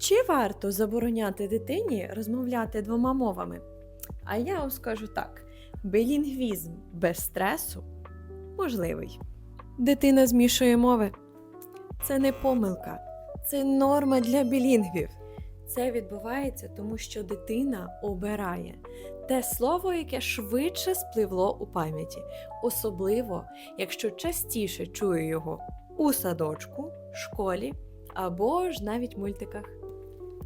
Чи варто забороняти дитині розмовляти двома мовами? А я вам скажу так: білінгвізм без стресу можливий. Дитина змішує мови. Це не помилка, це норма для білінгвів. Це відбувається тому, що дитина обирає те слово, яке швидше спливло у пам'яті, особливо якщо частіше чує його у садочку, школі або ж навіть мультиках.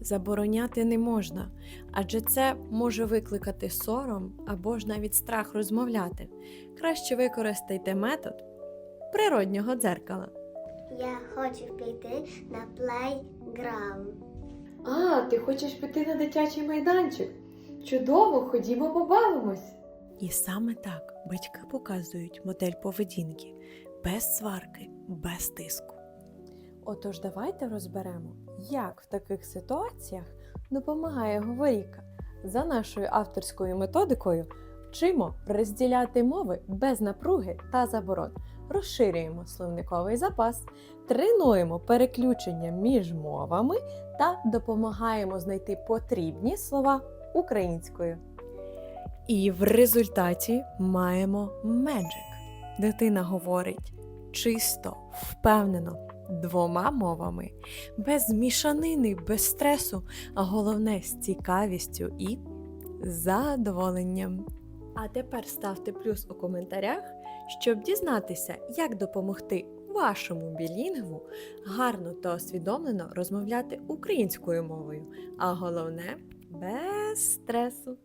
Забороняти не можна, адже це може викликати сором або ж навіть страх розмовляти. Краще використайте метод природнього дзеркала. Я хочу піти на плейграунд. А, ти хочеш піти на дитячий майданчик? Чудово, ходімо побавимось. І саме так батьки показують модель поведінки без сварки, без тиску. Отож, давайте розберемо, як в таких ситуаціях допомагає говоріка. За нашою авторською методикою вчимо розділяти мови без напруги та заборон, розширюємо словниковий запас, тренуємо переключення між мовами та допомагаємо знайти потрібні слова українською. І в результаті маємо меджик. Дитина говорить чисто, впевнено, двома мовами, без мішанини, без стресу, а головне з цікавістю і задоволенням. А тепер ставте плюс у коментарях, щоб дізнатися, як допомогти вашому білінгву гарно та усвідомлено розмовляти українською мовою, а головне без стресу.